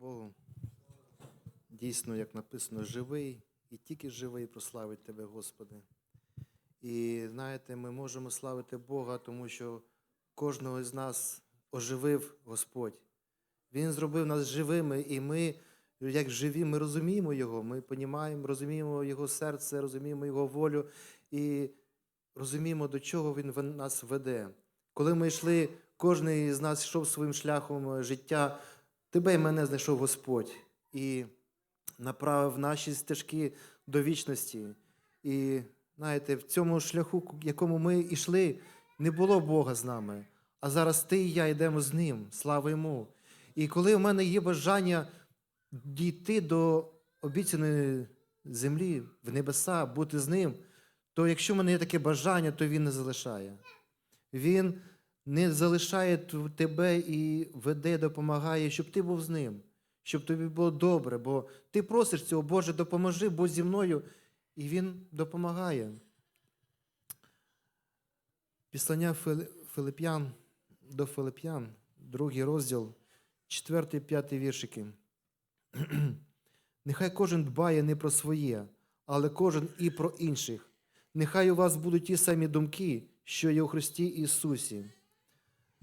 Богу. Дійсно, як написано, живий і тільки живий прославить Тебе, Господи. І знаєте, ми можемо славити Бога, тому що кожного з нас оживив Господь. Він зробив нас живими, і ми, як живі, ми розуміємо Його, ми понімаємо, розуміємо Його серце, розуміємо Його волю і розуміємо, до чого Він нас веде. Коли ми йшли, кожен з нас йшов своїм шляхом життя, тебе і мене знайшов Господь і направив наші стежки до вічності. І знаєте, в цьому шляху, якому ми йшли, не було Бога з нами. А зараз ти і я йдемо з ним. Слава йому. І коли в мене є бажання дійти до обіцяної землі, в небеса, бути з ним, то якщо в мене є таке бажання, то він не залишає. Він не залишає тебе і веде, допомагає, щоб ти був з ним, щоб тобі було добре, бо ти просиш цього, Боже, допоможи, будь зі мною, і Він допомагає. Післання Фили- Филип'ян до Филип'ян, другий розділ, 4-5 віршики. Нехай кожен дбає не про своє, але кожен і про інших. Нехай у вас будуть ті самі думки, що є у Христі Ісусі.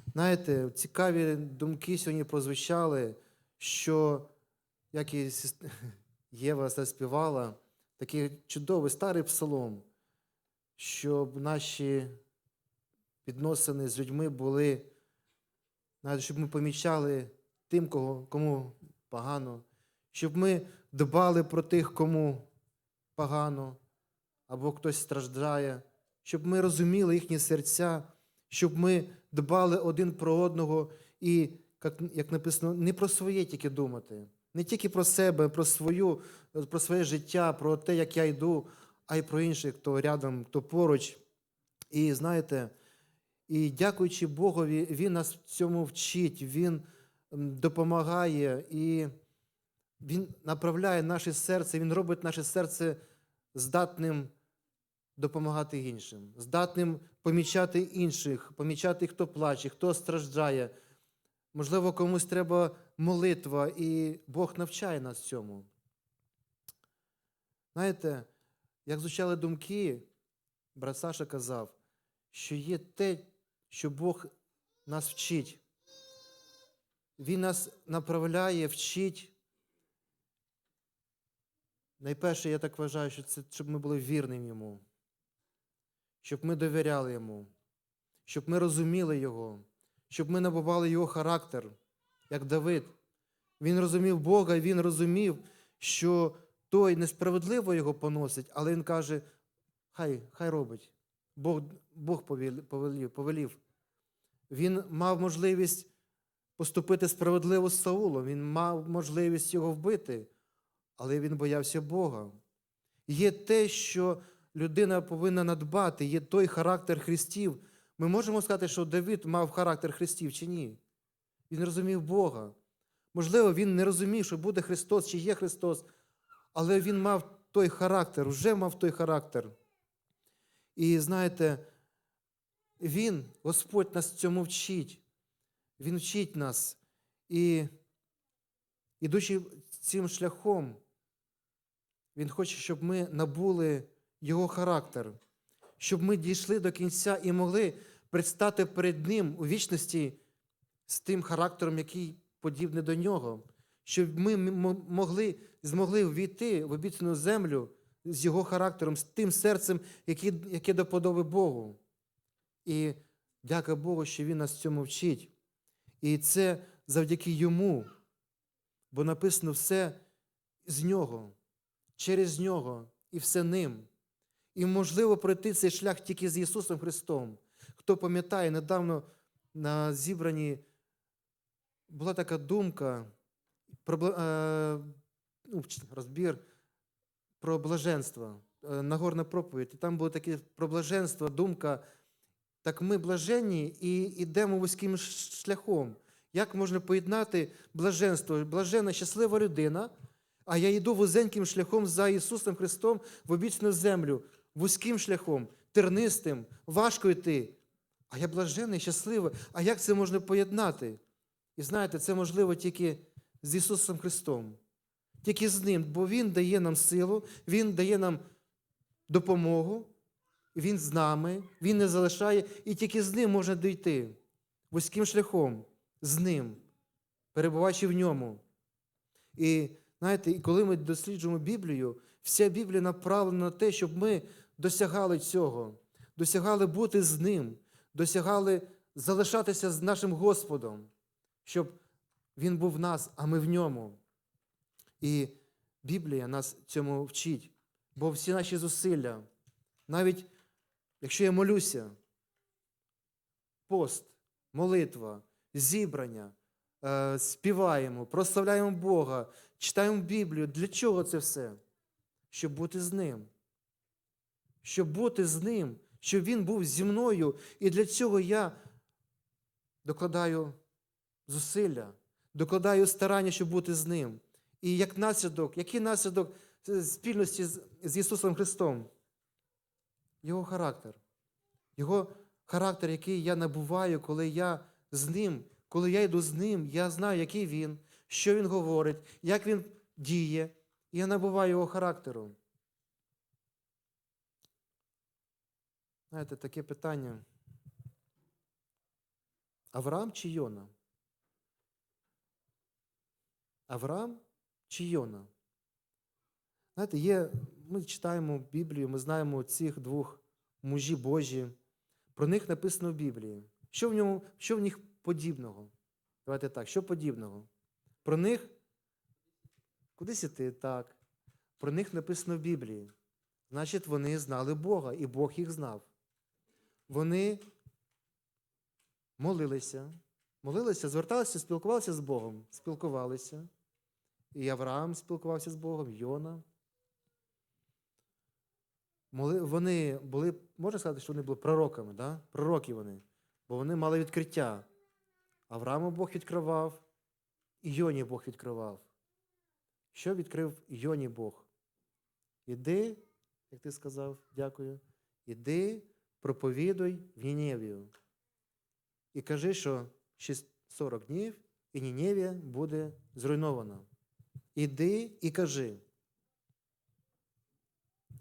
Знаєте, цікаві думки сьогодні прозвучали, що, як і Єва заспівала, такий чудовий старий псалом, щоб наші відносини з людьми були, щоб ми помічали тим, кого, кому погано, щоб ми дбали про тих, кому погано, або хтось страждає, щоб ми розуміли їхні серця, щоб ми дбали один про одного і, як, написано, не про своє тільки думати, не тільки про себе, про, свою, про своє життя, про те, як я йду, а й про інших, хто рядом, хто поруч. І знаєте, і дякуючи Богові, Він нас в цьому вчить, Він допомагає і Він направляє наше серце, Він робить наше серце здатним допомагати іншим, здатним помічати інших, помічати, хто плаче, хто страждає. Можливо, комусь треба молитва, і Бог навчає нас цьому. Знаєте, як звучали думки, брат Саша казав, що є те, що Бог нас вчить. Він нас направляє, вчить. Найперше, я так вважаю, що це щоб ми були вірним йому, щоб ми довіряли йому, щоб ми розуміли Його, щоб ми набували Його характер, як Давид. Він розумів Бога, і він розумів, що той несправедливо його поносить, але він каже: хай, хай робить. Бог, Бог повелів, повелів. Він мав можливість поступити справедливо з Саулом, він мав можливість його вбити, але він боявся Бога. Є те, що людина повинна надбати, є той характер Христів. Ми можемо сказати, що Давид мав характер Христів чи ні? Він розумів Бога. Можливо, він не розумів, що буде Христос чи є Христос, але він мав той характер, вже мав той характер. І знаєте, Він, Господь нас цьому вчить. Він вчить нас. І, ідучи цим шляхом, Він хоче, щоб ми набули Його характер, щоб ми дійшли до кінця і могли предстати перед Ним у вічності з тим характером, який подібний до нього, щоб ми могли, змогли ввійти в обіцяну землю з його характером, з тим серцем, яке, яке до подоби Богу. І дяка Богу, що Він нас цьому вчить. І це завдяки йому, бо написано все з нього, через нього і все ним. І можливо пройти цей шлях тільки з Ісусом Христом. Хто пам'ятає, недавно на зібранні була така думка, е, ну, розбір про блаженство, е, Нагорна проповідь. І там було таке про блаженство, думка. Так ми блаженні і йдемо вузьким шляхом. Як можна поєднати блаженство? Блажена, щаслива людина, а я йду вузеньким шляхом за Ісусом Христом в обіцяну землю, вузьким шляхом, тернистим, важко йти. А я блажений, щасливий. А як це можна поєднати? І знаєте, це можливо тільки з Ісусом Христом. Тільки з Ним, бо Він дає нам силу, Він дає нам допомогу, Він з нами, Він не залишає, і тільки з Ним можна дійти вузьким шляхом, з Ним, перебуваючи в ньому. І знаєте, і коли ми досліджуємо Біблію, вся Біблія направлена на те, щоб ми досягали цього, досягали бути з Ним, досягали залишатися з нашим Господом, щоб Він був в нас, а ми в ньому. І Біблія нас цьому вчить, бо всі наші зусилля, навіть якщо я молюся, пост, молитва, зібрання, е, співаємо, прославляємо Бога, читаємо Біблію. Для чого це все? Щоб бути з Ним. Щоб бути з Ним, щоб Він був зі мною. І для цього я докладаю зусилля, докладаю старання, щоб бути з Ним. І як наслідок, який наслідок спільності з, Ісусом Христом? Його характер. Його характер, який я набуваю, коли я з ним, коли я йду з ним, я знаю, який він, що він говорить, як він діє, і я набуваю його характеру. Знаєте, таке питання. Авраам чи Йона? Авраам чи Йона? Знаєте, є, ми читаємо Біблію, ми знаємо цих двох мужі Божі. Про них написано в Біблії. Що в, ньому, що в них подібного? Давайте так, що подібного? Про них кудись іти так. Про них написано в Біблії. Значить, вони знали Бога, і Бог їх знав. Вони молилися, молилися, зверталися, спілкувалися з Богом, спілкувалися. І Авраам спілкувався з Богом, Йона. Вони були, можна сказати, що вони були пророками, да? пророки вони, бо вони мали відкриття. Аврааму Бог відкривав, і Йоні Бог відкривав. Що відкрив Йоні Бог? Іди, як ти сказав, дякую, іди, проповідуй в Ніневію. І кажи, що ще 40 днів, і Ніневія буде зруйнована. Іди і кажи.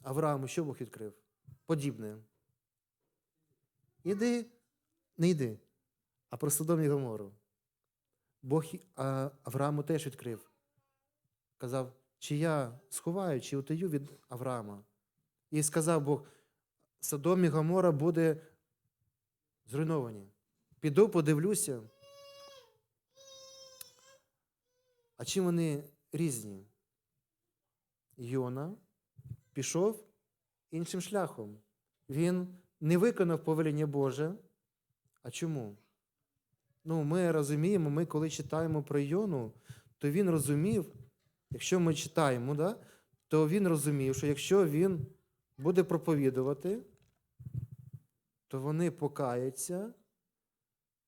Аврааму що Бог відкрив? Подібне. Іди, не йди, а про Содом і Гомору. Бог Аврааму теж відкрив. Казав, чи я сховаю, чи утаю від Авраама. І сказав Бог, Содом і Гомора буде зруйновані. Піду, подивлюся. А чим вони різні? Йона пішов іншим шляхом. Він не виконав повеління Боже. А чому? Ну, ми розуміємо, ми коли читаємо про Йону, то він розумів, якщо ми читаємо, да, то він розумів, що якщо він буде проповідувати, то вони покаються,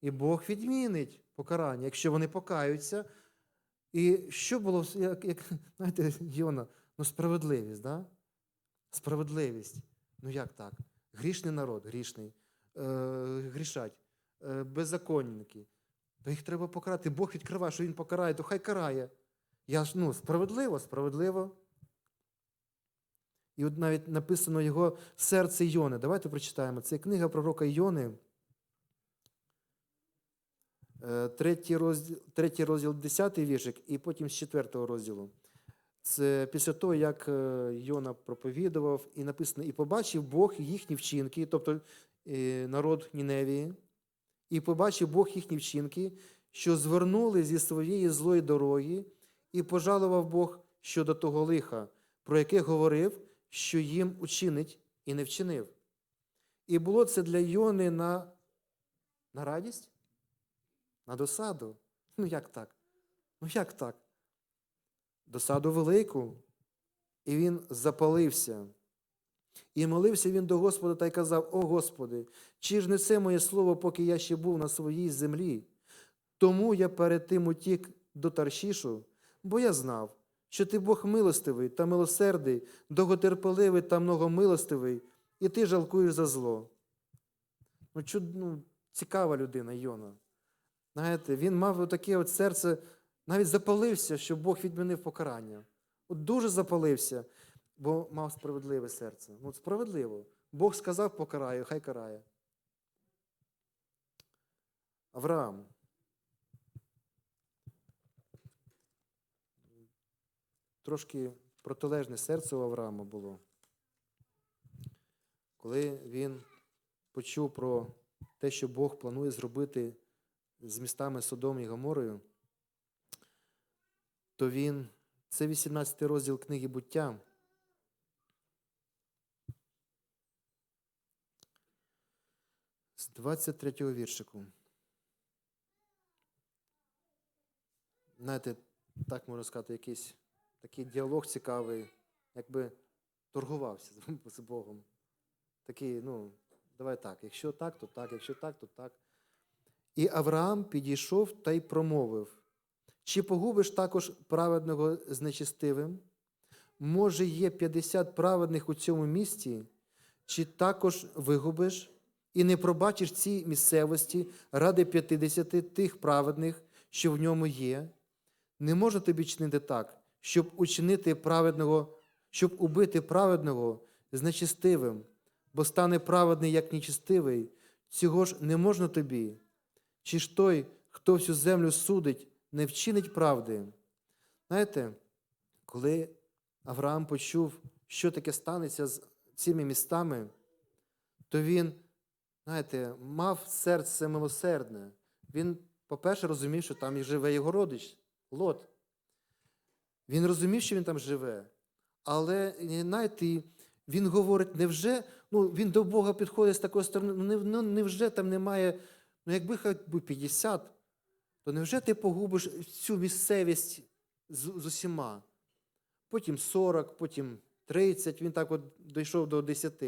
і Бог відмінить покарання, якщо вони покаються. І що було, як, як знаєте, Йона, ну справедливість, да? Справедливість. Ну як так? Грішний народ, грішний, е, грішать, е, беззаконники. То їх треба покарати. Бог відкриває, що він покарає, то хай карає. Я ж, ну, справедливо, справедливо. І от навіть написано його серце Йони. Давайте прочитаємо. Це книга пророка Йони. Е, Третій розділ, третій розділ 10 віршик, і потім з четвертого розділу. Це після того, як е, Йона проповідував, і написано, і побачив Бог їхні вчинки, тобто е, народ Ніневії, і побачив Бог їхні вчинки, що звернули зі своєї злої дороги, і пожалував Бог щодо того лиха, про яке говорив, що їм учинить, і не вчинив. І було це для Йони на, на радість, на досаду. Ну як так? Ну як так? Досаду велику. І він запалився. І молився він до Господа та й казав: О Господи, чи ж не це моє слово, поки я ще був на своїй землі? Тому я перед тим утік до Таршішу, бо я знав, що ти Бог милостивий та милосердий, довготерпеливий та многомилостивий, і ти жалкуєш за зло. Ну, чуд, ну, цікава людина, Йона. Знаєте, він мав таке от серце, навіть запалився, що Бог відмінив покарання. От дуже запалився, бо мав справедливе серце. Ну, справедливо. Бог сказав, покараю, хай карає. Авраам. Трошки протилежне серце у Авраама було. Коли він почув про те, що Бог планує зробити з містами Содом і Гоморою, то він, це 18 розділ книги буття. З 23 го віршику. Знаєте, так можна сказати, якийсь такий діалог цікавий, якби торгувався з Богом. Такий, ну, давай так, якщо так, то так, якщо так, то так. І Авраам підійшов та й промовив: чи погубиш також праведного з нечистивим? Може, є 50 праведних у цьому місті, чи також вигубиш і не пробачиш цій місцевості ради 50 тих праведних, що в ньому є? Не можу тобі чинити так, щоб учинити праведного, щоб убити праведного з нечистивим, бо стане праведний, як нечистивий, цього ж не можна тобі. Чи ж той, хто всю землю судить, не вчинить правди? Знаєте, коли Авраам почув, що таке станеться з цими містами, то він, знаєте, мав серце милосердне. Він, по-перше, розумів, що там і живе його родич, Лот. Він розумів, що він там живе. Але, знаєте, він говорить, невже, ну, він до Бога підходить з такої сторони, ну, ну невже там немає, ну якби хоч би 50, то невже ти погубиш цю місцевість з, з усіма? Потім 40, потім 30, він так от дійшов до 10,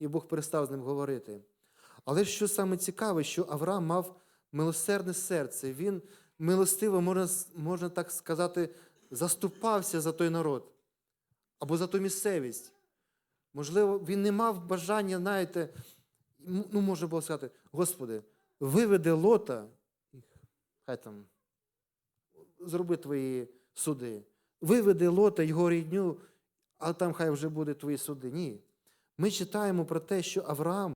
і Бог перестав з ним говорити. Але що саме цікаве, що Авраам мав милосердне серце, він милостиво, можна, можна так сказати, заступався за той народ або за ту місцевість. Можливо, він не мав бажання, знаєте, ну, може було сказати, Господи, виведи лота, хай там зроби твої суди. Виведи лота, його рідню, а там хай вже будуть твої суди. Ні. Ми читаємо про те, що Авраам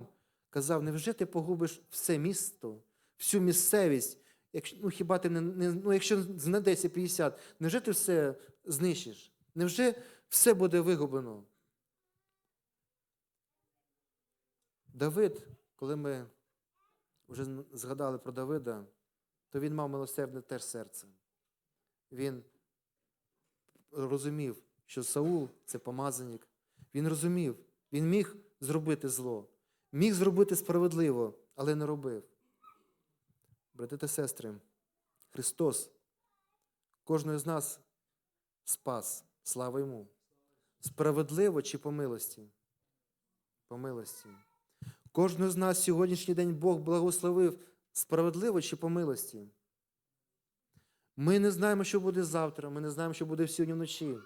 казав, невже ти погубиш все місто, всю місцевість, якщо, ну, хіба ти не, не ну, якщо знайдеться 50, невже ти все знищиш? Невже все буде вигублено? Давид, коли ми вже згадали про Давида, то він мав милосердне теж серце. Він розумів, що Саул це помазаник. Він розумів, він міг зробити зло, міг зробити справедливо, але не робив. Брати та сестри, Христос кожного з нас спас, слава йому. Справедливо чи по милості? По милості. Кожного з нас сьогоднішній день Бог благословив справедливо чи по милості. Ми не знаємо, що буде завтра, ми не знаємо, що буде сьогодні вночі.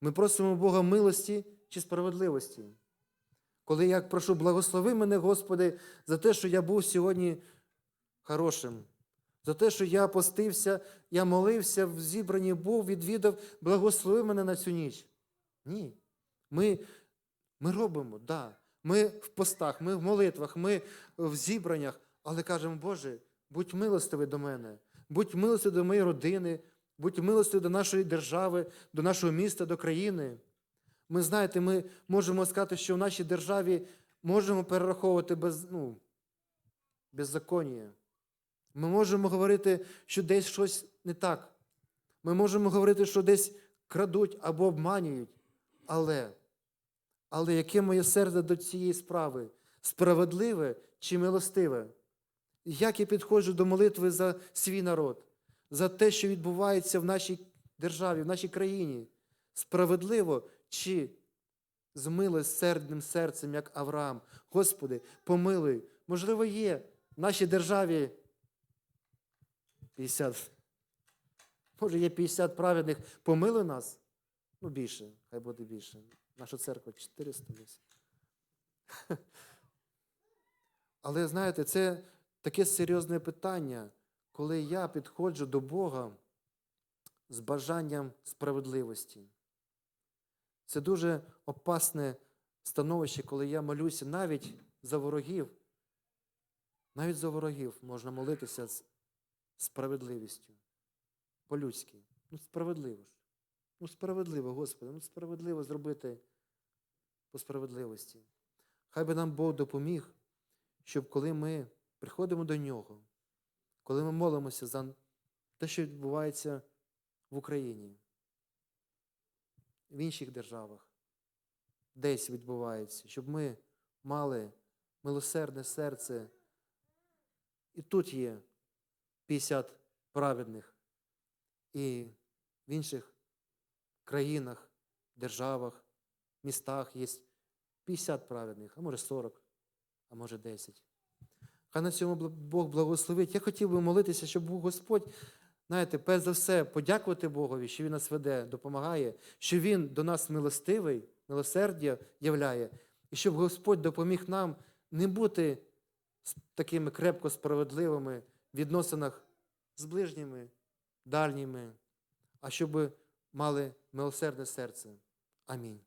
Ми просимо Бога милості чи справедливості. Коли я прошу, благослови мене, Господи, за те, що я був сьогодні хорошим, за те, що я постився, я молився, в зібранні був, відвідав, благослови мене на цю ніч. Ні. Ми, ми робимо. Да. Ми в постах, ми в молитвах, ми в зібраннях, але кажемо, Боже, будь милостивий до мене, будь милостивий до моєї родини, будь милостивий до нашої держави, до нашого міста, до країни. Ми знаєте, ми можемо сказати, що в нашій державі можемо перераховувати без, ну, беззаконня. Ми можемо говорити, що десь щось не так. Ми можемо говорити, що десь крадуть або обманюють. Але, але яке моє серце до цієї справи? Справедливе чи милостиве? Як я підходжу до молитви за свій народ, за те, що відбувається в нашій державі, в нашій країні? Справедливо чи з милосердним серцем, як Авраам? Господи, помилуй. Можливо, є в нашій державі 50. Може, є 50 праведних, помилуй нас. Ну, більше, хай буде більше. Наша церква 400 десь. Але знаєте, це таке серйозне питання, коли я підходжу до Бога з бажанням справедливості. Це дуже опасне становище, коли я молюся навіть за ворогів. Навіть за ворогів можна молитися справедливістю. По-людськи. Ну, справедливо ж. Ну, справедливо, Господи, ну справедливо зробити по справедливості. Хай би нам Бог допоміг, щоб коли ми приходимо до Нього, коли ми молимося за те, що відбувається в Україні, в інших державах, десь відбувається, щоб ми мали милосердне серце. І тут є 50 праведних, і в інших країнах, державах, містах є 50 праведних, а може 40, а може 10. Хай на цьому Бог благословить. Я хотів би молитися, щоб Господь, знаєте, перш за все, подякувати Богові, що Він нас веде, допомагає, що Він до нас милостивий, милосердя являє, і щоб Господь допоміг нам не бути такими крепко справедливими відносинах з ближніми, дальніми, а щоб мали милосердне серце. Амінь.